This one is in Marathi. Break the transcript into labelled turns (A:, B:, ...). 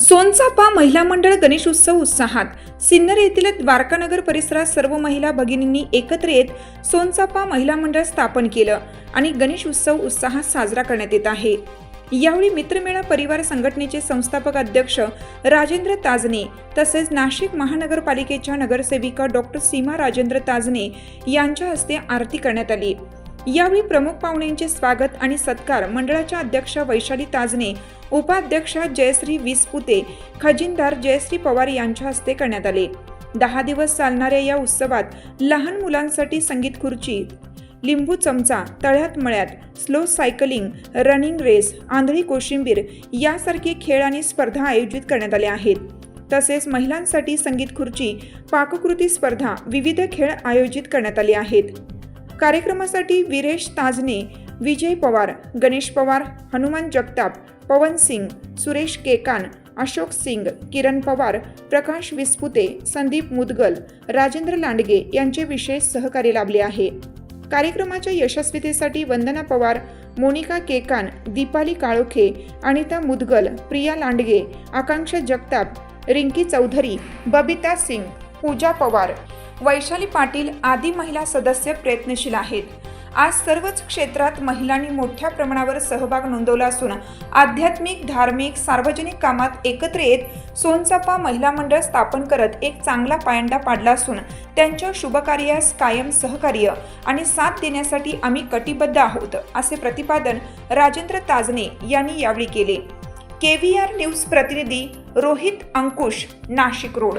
A: सोनचापा महिला मंडळ गणेश उत्सव उत्साहात सिन्नर येथील द्वारकानगर परिसरात सर्व महिला भगिनींनी एकत्र येत सोनचापा महिला मंडळ स्थापन केलं आणि गणेश उत्सव उत्साहात साजरा करण्यात येत आहे. यावेळी मित्रमेळा परिवार संघटनेचे संस्थापक अध्यक्ष राजेंद्र ताजने तसेच नाशिक महानगरपालिकेच्या नगरसेविका डॉक्टर सीमा राजेंद्र ताजने यांच्या हस्ते आरती करण्यात आली. यावेळी प्रमुख पाहुण्यांचे स्वागत आणि सत्कार मंडळाच्या अध्यक्ष वैशाली ताजने उपाध्यक्ष जयश्री विसपुते खजिनदार जयश्री पवार यांच्या हस्ते करण्यात आले. दहा दिवस चालणाऱ्या या उत्सवात लहान मुलांसाठी संगीत खुर्ची लिंबू चमचा तळ्यात मळ्यात स्लो सायकलिंग रनिंग रेस आंधळी कोशिंबीर यासारखे खेळ आणि स्पर्धा आयोजित करण्यात आल्या आहेत. तसेच महिलांसाठी संगीत खुर्ची पाककृती स्पर्धा विविध खेळ आयोजित करण्यात आले आहेत. कार्यक्रमासाठी विरेश ताजने विजय पवार गणेश पवार हनुमान जगताप पवन सिंग सुरेश केकान अशोक सिंग किरण पवार प्रकाश विस्पुते संदीप मुदगल राजेंद्र लांडगे यांचे विशेष सहकार्य लाभले आहे. कार्यक्रमाच्या यशस्वीतेसाठी वंदना पवार मोनिका केकान दीपाली काळोखे अनिता मुदगल प्रिया लांडगे आकांक्षा जगताप रिंकी चौधरी बबिता सिंग पूजा पवार वैशाली पाटील आदी महिला सदस्य प्रयत्नशील आहेत. आज सर्वच क्षेत्रात महिलांनी मोठ्या प्रमाणावर सहभाग नोंदवला असून आध्यात्मिक धार्मिक सार्वजनिक कामात एकत्र येत सोनचापा महिला मंडळ स्थापन करत एक चांगला पायंडा पाडला असून त्यांच्या शुभकार्यास कायम सहकार्य आणि साथ देण्यासाठी आम्ही कटिबद्ध आहोत असे प्रतिपादन राजेंद्र ताजने यांनी यावेळी केले. केव्हीआर न्यूज प्रतिनिधी रोहित अंकुश नाशिक रोड.